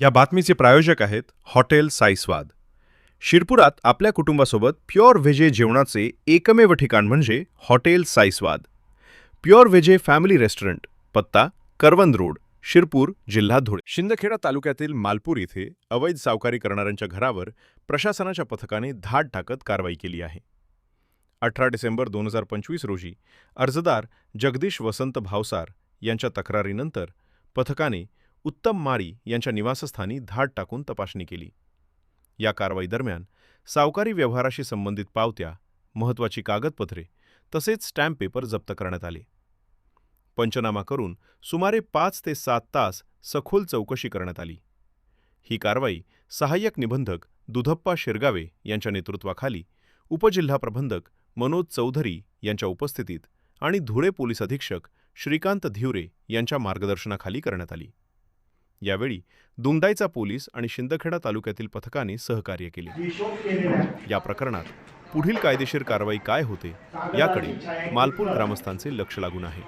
या बातमीचे प्रायोजक आहेत हॉटेल साईस्वाद. शिरपुरात आपल्या कुटुंबासोबत प्युअर व्हेजे जेवणाचे एकमेव ठिकाण म्हणजे hotel Saiswad. Pure veg family restaurant पत्ता करवंद रोड शिरपूर जिल्हा धुळे. शिंदखेडा तालुक्यातील मालपूर इथे अवैध सावकारी करणाऱ्यांच्या घरावर प्रशासनाच्या पथकाने धाड टाकत कारवाई केली आहे. अठरा डिसेंबर दोन हजार पंचवीस रोजी अर्जदार जगदीश वसंत भावसार यांच्या तक्रारीनंतर पथकाने उत्तम मारी यांच्या निवासस्थानी धाड टाकून तपासणी केली. या कारवाई दरम्यान सावकारी व्यवहाराशी संबंधित पावत्या महत्त्वाची कागदपत्रे तसेच स्टॅम्प पेपर जप्त करण्यात आले. पंचनामा करून सुमारे पाच ते सात तास सखोल चौकशी करण्यात आली. ही कारवाई सहाय्यक निबंधक दुधप्पा शिरगावे यांच्या नेतृत्वाखाली उपजिल्हा प्रबंधक मनोज चौधरी यांच्या उपस्थितीत आणि धुळे पोलीस अधीक्षक श्रीकांत धिवरे यांच्या मार्गदर्शनाखाली करण्यात आली. यावेळी दुंदाईचा पोलीस आणि शिंदखेडा तालुक्यातील पथकाने सहकार्य केले. या प्रकरणात पुढील कायदेशीर कारवाई काय होते याकडे मालपूर ग्रामस्थांचे लक्ष लागून आहे.